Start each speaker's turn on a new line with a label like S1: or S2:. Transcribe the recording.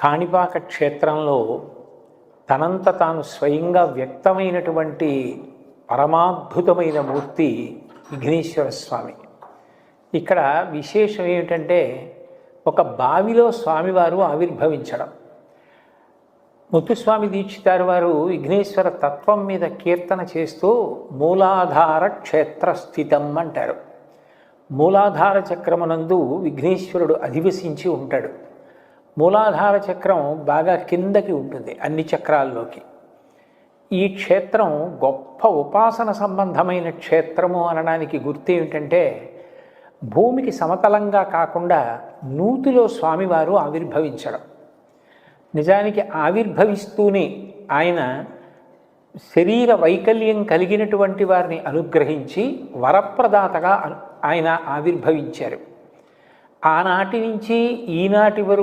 S1: కాణిపాక క్షేత్రంలో తనంత తాను స్వయంగా వ్యక్తమైనటువంటి పరమాద్భుతమైన మూర్తి విఘ్నేశ్వర స్వామి. ఇక్కడ విశేషం ఏమిటంటే ఒక బావిలో స్వామివారు ఆవిర్భవించడం. ముత్తుస్వామి దీక్షితారు వారు విఘ్నేశ్వర తత్వం మీద కీర్తన చేస్తూ మూలాధార క్షేత్ర స్థితం అంటారు. మూలాధార చక్రమునందు విఘ్నేశ్వరుడు అధివసించి ఉంటాడు. మూలాధార చక్రం బాగా కిందకి ఉంటుంది అన్ని చక్రాల్లోకి. ఈ క్షేత్రం గొప్ప ఉపాసన సంబంధమైన క్షేత్రము అనడానికి గుర్తు ఏమిటంటే భూమికి సమతలంగా కాకుండా నూతిలో స్వామివారు ఆవిర్భవించడం. నిజానికి ఆవిర్భవిస్తూనే ఆయన శరీర వైకల్యం కలిగినటువంటి వారిని అనుగ్రహించి వరప్రదాతగా ఆయన ఆవిర్భవించారు. ఆనాటి నుంచి ఈనాటి వరకు